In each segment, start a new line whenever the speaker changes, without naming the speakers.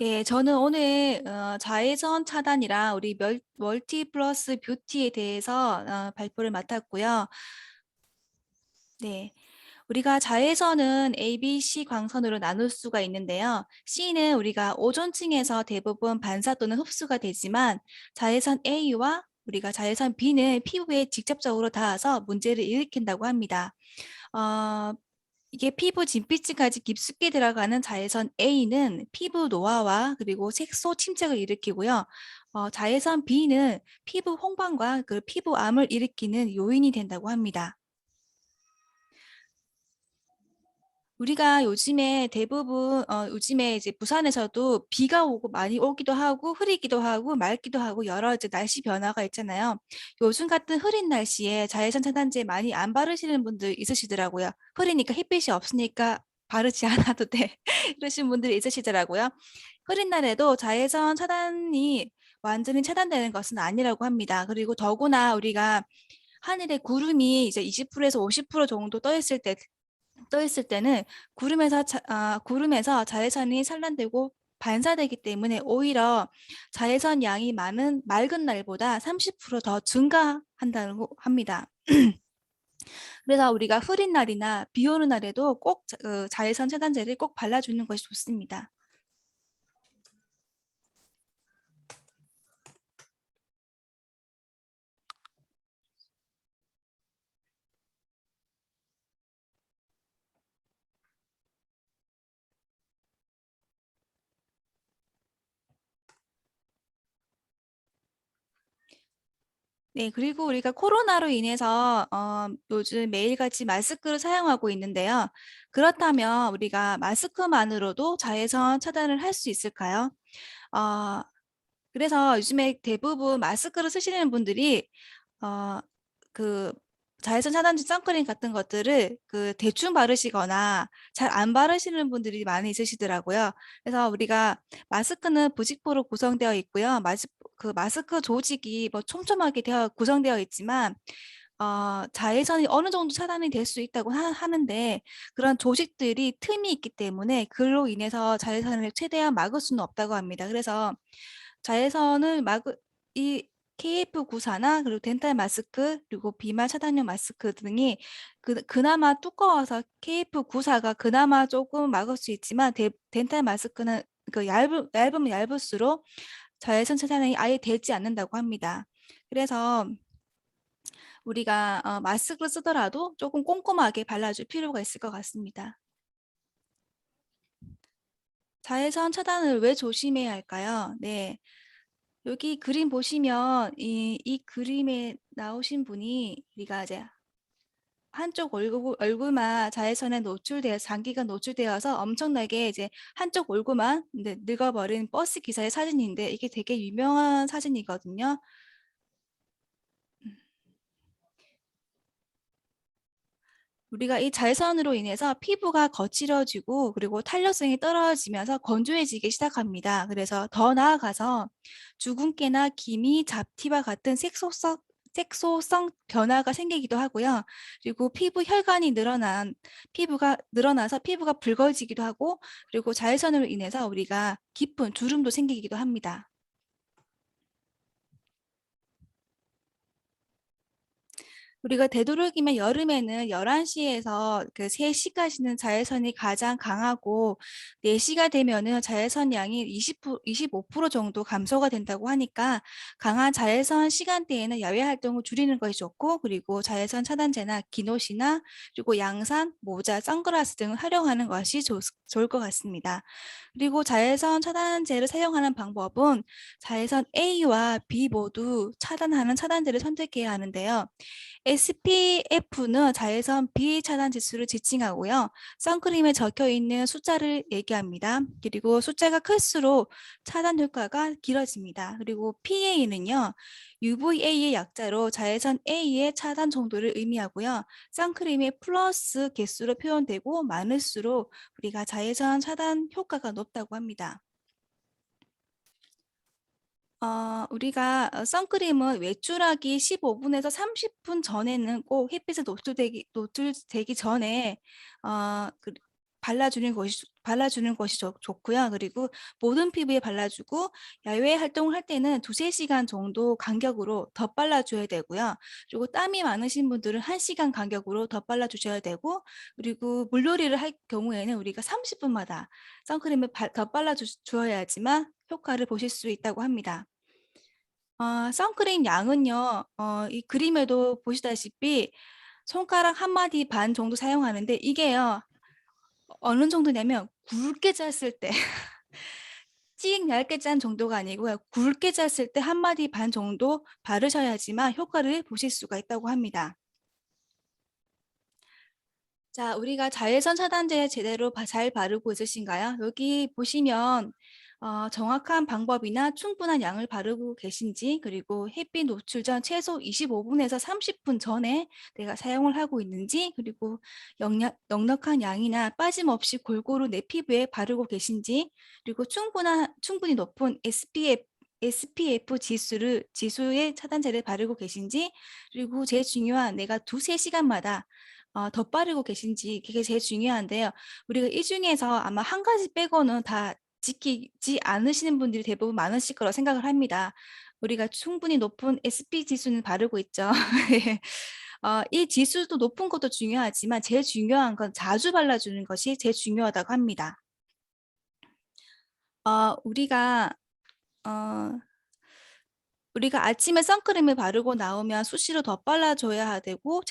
예, 저는 오늘 어, 자외선 차단이랑 우리 멸, 멀티 플러스 뷰티에 대해서 어, 발표를 맡았고요. 네. 우리가 자외선은 A, B, C 광선으로 나눌 수가 있는데요. C는 우리가 오존층에서 대부분 반사 또는 흡수가 되지만 자외선 A와 우리가 자외선 B는 피부에 직접적으로 닿아서 문제를 일으킨다고 합니다. 어, 이게 피부 진피층까지 깊숙이 들어가는 자외선 A는 피부 노화와 그리고 색소 침착을 일으키고요. 어, 자외선 B는 피부 홍반과 그 피부암을 일으키는 요인이 된다고 합니다. 우리가 요즘에 대부분 어 요즘에 이제 부산에서도 비가 오고 많이 오기도 하고 흐리기도 하고 맑기도 하고 여러 이제 날씨 변화가 있잖아요. 요즘 같은 흐린 날씨에 자외선 차단제 많이 안 바르시는 분들 있으시더라고요. 흐리니까 햇빛이 없으니까 바르지 않아도 돼. 이러신 분들이 있으시더라고요. 흐린 날에도 자외선 차단이 완전히 차단되는 것은 아니라고 합니다. 그리고 더구나 우리가 하늘에 구름이 이제 20%에서 50% 정도 떠 있을 때 떠 있을 때는 구름에서 자, 아, 구름에서 자외선이 산란되고 반사되기 때문에 오히려 자외선 양이 많은 맑은 날보다 30%더 증가한다고 합니다. 그래서 우리가 흐린 날이나 비 오는 날에도 꼭 자, 어, 자외선 차단제를 꼭 발라주는 것이 좋습니다. 네, 그리고 우리가 코로나로 인해서 어, 요즘 매일같이 마스크를 사용하고 있는데요. 그렇다면 우리가 마스크만으로도 자외선 차단을 할 수 있을까요? 어, 그래서 요즘에 대부분 마스크를 쓰시는 분들이 어, 그 자외선 차단제 선크림 같은 것들을 그 대충 바르시거나 잘 안 바르시는 분들이 많이 있으시더라고요. 그래서 우리가 마스크는 부직포로 구성되어 있고요. 마스, 그 마스크 조직이 뭐 촘촘하게 되어 구성되어 있지만 어, 자외선이 어느 정도 차단이 될 수 있다고 하, 는데 그런 조직들이 틈이 있기 때문에 그로 인해서 자외선을 최대한 막을 수는 없다고 합니다. 그래서 자외선을 막을 이 KF94나 그리고 덴탈 마스크 그리고 비말 차단용 마스크 등이 그, 그나마 두꺼워서 KF94가 그나마 조금 막을 수 있지만 데, 덴탈 마스크는 그 얇은, 얇으면 얇을수록 자외선 차단이 아예 되지 않는다고 합니다. 그래서 우리가 어, 마스크를 쓰더라도 조금 꼼꼼하게 발라줄 필요가 있을 것 같습니다. 자외선 차단을 왜 조심해야 할까요? 네. 여기 그림 보시면 이, 이 그림에 나오신 분이 우리가 이제 한쪽 얼굴, 얼굴만 자외선에 노출되어 장기가 노출되어서 엄청나게 이제 한쪽 얼굴만 늙어버린 버스 기사의 사진인데 이게 되게 유명한 사진이거든요. 우리가 이 자외선으로 인해서 피부가 거칠어지고 그리고 탄력성이 떨어지면서 건조해지기 시작합니다. 그래서 더 나아가서 주근깨나 기미, 잡티와 같은 색소성 색소성 변화가 생기기도 하고요. 그리고 피부 혈관이 늘어난 피부가 늘어나서 피부가 붉어지기도 하고 그리고 자외선으로 인해서 우리가 깊은 주름도 생기기도 합니다. 우리가 되도록이면 여름에는 11시에서 그 3시까지는 자외선이 가장 강하고 4시가 되면은 자외선 양이 20, 25% 정도 감소가 된다고 하니까 강한 자외선 시간대에는 야외 활동을 줄이는 것이 좋고 그리고 자외선 차단제나 기노시나 그리고 양산, 모자, 선글라스 등을 활용하는 것이 좋, 좋을 것 같습니다. 그리고 자외선 차단제를 사용하는 방법은 자외선 A와 B 모두 차단하는 차단제를 선택해야 하는데요. SPF는 자외선 비차단 지수를 지칭하고요. 선크림에 적혀 있는 숫자를 얘기합니다. 그리고 숫자가 클수록 차단 효과가 길어집니다. 그리고 PA는요. UVA의 약자로 자외선 A의 차단 정도를 의미하고요. 선크림의 플러스 개수로 표현되고 많을수록 우리가 자외선 차단 효과가 높다고 합니다. 어, 우리가 어, 선크림은 외출하기 15분에서 30분 전에는 꼭 햇빛에 노출되기, 노출되기 전에 어, 그, 발라주는 것이 발라주는 것이 좋, 좋고요. 그리고 모든 피부에 발라주고 야외 활동을 할 때는 두세 시간 정도 간격으로 덧 발라줘야 되고요. 그리고 땀이 많으신 분들은 1시간 간격으로 덧 발라주셔야 되고 그리고 물놀이를 할 경우에는 우리가 30분마다 선크림을 바, 덧 발라주어야지만 효과를 보실 수 있다고 합니다. 어, 선크림 양은요, 어, 이 그림에도 보시다시피 손가락 한 마디 반 정도 사용하는데 이게요, 어느 정도냐면 굵게 짰을 때 찍 얇게 짠 정도가 아니고요. 굵게 짰을 때 한 마디 반 정도 바르셔야지만 효과를 보실 수가 있다고 합니다. 자, 우리가 자외선 차단제 제대로 바- 잘 바르고 있으신가요? 여기 보시면 어, 정확한 방법이나 충분한 양을 바르고 계신지 그리고 햇빛 노출 전 최소 25분에서 30분 전에 내가 사용을 하고 있는지 그리고 영약, 넉넉한 양이나 빠짐없이 골고루 내 피부에 바르고 계신지 그리고 충분한 충분히 높은 SPF SPF 지수를 지수의 차단제를 바르고 계신지 그리고 제일 중요한 내가 두세 시간마다 어, 더 빠르고 계신지 그게 제일 중요한데요. 우리가 이 중에서 아마 한 가지 빼고는 다 지키지 않으시는 분들이 대부분 많으실 거라고 생각을 합니다. 우리가 충분히 높은 SP 지수는 바르고 있죠. 예. 어, 이 지수도 높은 것도 중요하지만 제일 중요한 건 자주 발라주는 것이 제일 중요하다고 합니다. 어, 우리가 어, 우리가 아침에 선크림을 바르고 나오면 수시로 덧 발라줘야 되고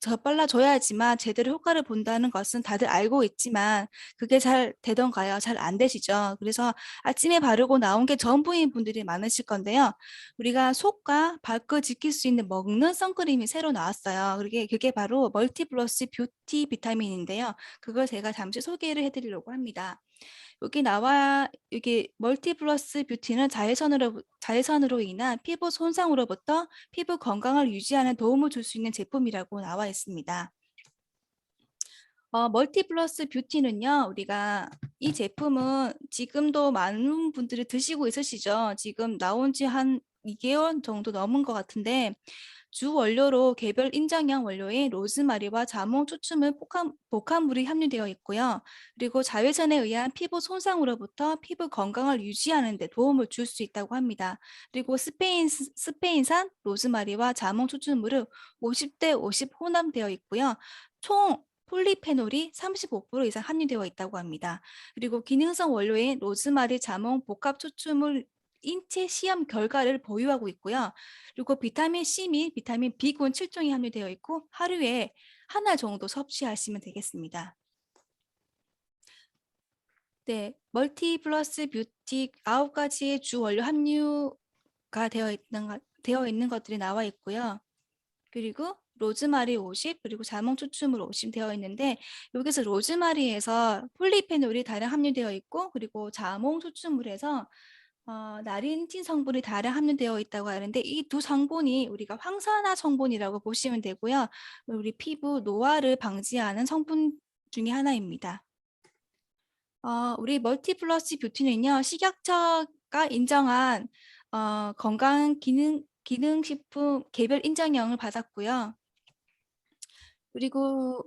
더 빨라져야지만 제대로 효과를 본다는 것은 다들 알고 있지만 그게 잘 되던가요? 잘 안 되시죠? 그래서 아침에 바르고 나온 게 전부인 분들이 많으실 건데요. 우리가 속과 발끝 지킬 수 있는 먹는 선크림이 새로 나왔어요. 그게, 그게 바로 멀티플러스 뷰티 비타민인데요. 그걸 제가 잠시 소개를 해드리려고 합니다. 여기 나와 여기 멀티플러스 뷰티는 자외선으로 자외선으로 인한 피부 손상으로부터 피부 건강을 유지하는 도움을 줄 수 있는 제품이라고 나와 있습니다. 어, 멀티플러스 뷰티는요, 우리가 이 제품은 지금도 많은 분들이 드시고 있으시죠? 지금 나온 지 한 2개월 정도 넘은 것 같은데, 주 원료로 개별 인정형 원료인 로즈마리와 자몽 추출물 복합, 복합 물이 함유되어 있고요. 그리고 자외선에 의한 피부 손상으로부터 피부 건강을 유지하는 데 도움을 줄 수 있다고 합니다. 그리고 스페인, 스페인산 로즈마리와 자몽 추출물은 50대 50 혼합되어 있고요. 총 폴리페놀이 35% 이상 함유되어 있다고 합니다. 그리고 기능성 원료인 로즈마리 자몽 복합 추출물 인체 시험 결과를 보유하고 있고요. 그리고 비타민 C 및 비타민 B군 7종이 함유되어 있고 하루에 하나 정도 섭취하시면 되겠습니다. 네, 멀티 플러스 뷰티 아홉 가지의 주 원료 함유가 되어 있는, 되어 있는 것들이 나와 있고요. 그리고 로즈마리 50 그리고 자몽 추출물 50 되어 있는데 여기서 로즈마리에서 폴리페놀이 다량 함유되어 있고 그리고 자몽 추출물에서 어, 나린틴 성분이 다량 함유되어 있다고 하는데 이 두 성분이 우리가 황산화 성분이라고 보시면 되고요. 우리 피부 노화를 방지하는 성분 중에 하나입니다. 어, 우리 멀티플러스 뷰티는요, 식약처가 인정한 어, 건강 기능, 기능식품 개별 인정형을 받았고요. 그리고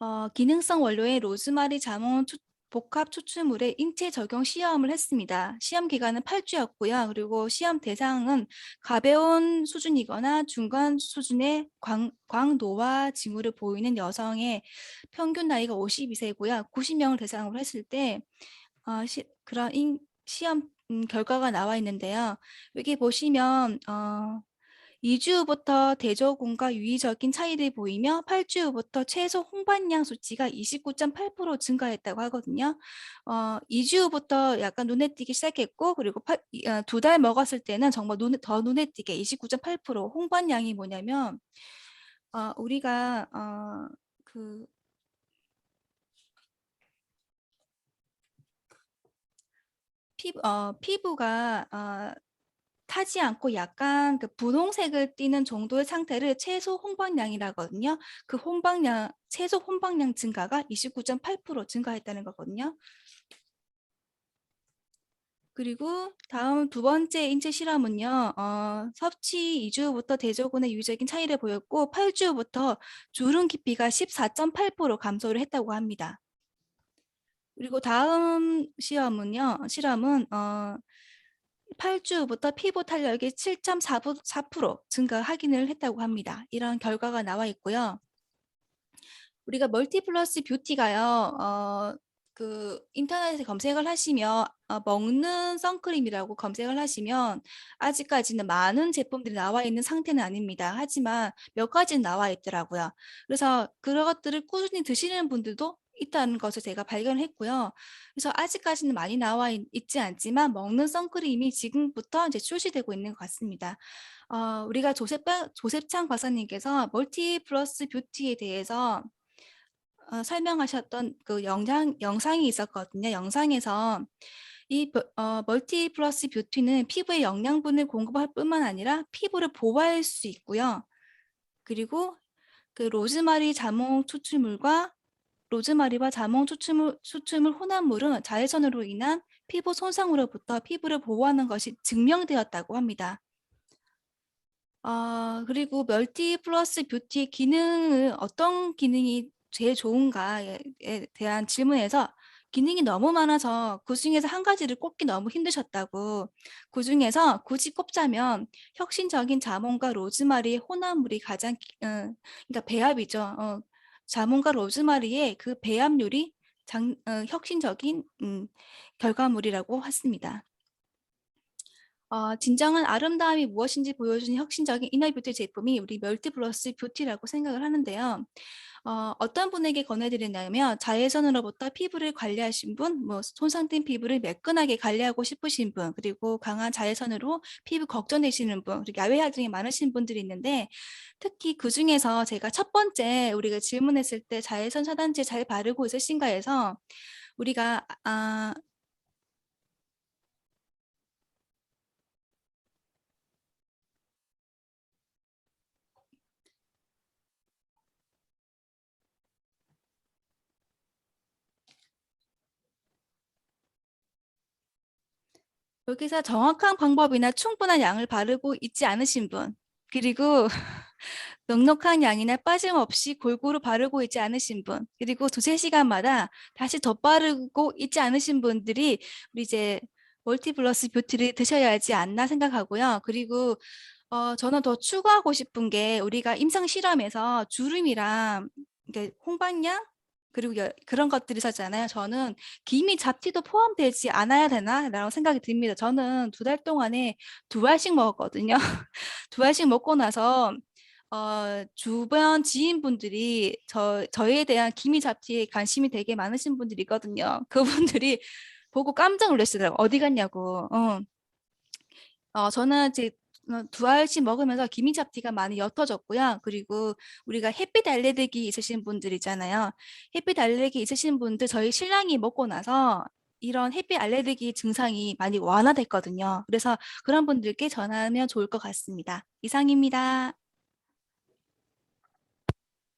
어, 기능성 원료의 로즈마리 자몽 추, 복합 추출물에 인체 적용 시험을 했습니다. 시험 기간은 8주였고요. 그리고 시험 대상은 가벼운 수준이거나 중간 수준의 광, 광노화 징후를 보이는 여성의 평균 나이가 52세고요. 90명을 대상으로 했을 때 어, 시, 그런 인, 시험 음, 결과가 나와 있는데요. 여기 보시면 어, 2주 후부터 대조군과 유의적인 차이를 보이며 8주 후부터 최소 홍반량 수치가 29.8% 증가했다고 하거든요. 어, 2주 후부터 약간 눈에 띄기 시작했고 그리고 어, 두달 먹었을 때는 정말 눈에, 더 눈에 띄게 29.8% 홍반량이 뭐냐면 어, 우리가 어, 그 피부, 어, 피부가 어, 타지 않고 약간 그 분홍색을 띠는 정도의 상태를 최소 홍방량이라거든요. 그 홍방량, 최소 홍방량 증가가 29.8% 증가했다는 거거든요. 그리고 다음 두 번째 인체 실험은요. 어, 섭취 2주부터 대조군의 유의적인 차이를 보였고 8주부터 주름 깊이가 14.8% 감소를 했다고 합니다. 그리고 다음 시험은요. 실험은 어 8주부터 피부 탄력이 7.4% 증가 확인을 했다고 합니다. 이런 결과가 나와 있고요. 우리가 멀티플러스 뷰티가요. 어, 그 인터넷에 검색을 하시면 어, 먹는 선크림이라고 검색을 하시면 아직까지는 많은 제품들이 나와 있는 상태는 아닙니다. 하지만 몇 가지는 나와 있더라고요. 그래서 그런 것들을 꾸준히 드시는 분들도 있다는 것을 제가 발견했고요. 그래서 아직까지는 많이 나와 있, 지 않지만 먹는 선크림이 지금부터 이제 출시되고 있는 것 같습니다. 어, 우리가 조셉, 조셉창 박사님께서 멀티 플러스 뷰티에 대해서 어, 설명하셨던 그 영상, 영상이 있었거든요. 영상에서 이 어, 멀티 플러스 뷰티는 피부에 영양분을 공급할 뿐만 아니라 피부를 보호할 수 있고요. 그리고 그 로즈마리 자몽 추출물과 로즈마리와 자몽 추출물, 추출물 혼합 물은 자외선으로 인한 피부 손상으로부터 피부를 보호하는 것이 증명되었다고 합니다. 어, 그리고 멀티 플러스 뷰티 기능을 어떤 기능이 제일 좋은가에 대한 질문에서 기능이 너무 많아서 그 중에서 한 가지를 꼽기 너무 힘드셨다고 그 중에서 굳이 꼽자면 혁신적인 자몽과 로즈마리의 혼합물이 가장 어, 그러니까 배합이죠. 어, 자몽과 로즈마리의 그 배합률이 장, 어, 혁신적인 음, 결과물이라고 했습니다. 어, 진정한 아름다움이 무엇인지 보여주는 혁신적인 이너뷰티 제품이 우리 멀티플러스 뷰티라고 생각을 하는데요. 어, 어떤 분에게 권해드리냐면 자외선으로부터 피부를 관리하신 분, 뭐 손상된 피부를 매끈하게 관리하고 싶으신 분, 그리고 강한 자외선으로 피부 걱정되시는 분, 그리고 야외 활동이 많으신 분들이 있는데 특히 그 중에서 제가 첫 번째 우리가 질문했을 때 자외선 차단제 잘 바르고 있으신가 해서 우리가 아, 여기서 정확한 방법이나 충분한 양을 바르고 있지 않으신 분 그리고 넉넉한 양이나 빠짐없이 골고루 바르고 있지 않으신 분 그리고 두세 시간마다 다시 더 바르고 있지 않으신 분들이 우리 이제 멀티플러스 뷰티를 드셔야 하지 않나 생각하고요. 그리고 어, 저는 더 추가하고 싶은 게 우리가 임상 실험에서 주름이랑 홍반냥 그리고 여, 그런 것들이 있었잖아요. 저는 기미 잡티도 포함되지 않아야 되나? 라고 생각이 듭니다. 저는 두 달 동안에 두 알씩 먹었거든요. 두 알씩 먹고 나서 어, 주변 지인분들이 저, 저에 대한 기미 잡티에 관심이 되게 많으신 분들이 있거든요. 그분들이 보고 깜짝 놀라시더라고요. 어디 갔냐고. 어. 어, 저는 이제 어, 두 알씩 먹으면서 기미잡티가 많이 옅어졌고요. 그리고 우리가 햇빛 알레르기 있으신 분들 있잖아요. 햇빛 알레르기 있으신 분들 저희 신랑이 먹고 나서 이런 햇빛 알레르기 증상이 많이 완화됐거든요. 그래서 그런 분들께 전하면 좋을 것 같습니다. 이상입니다.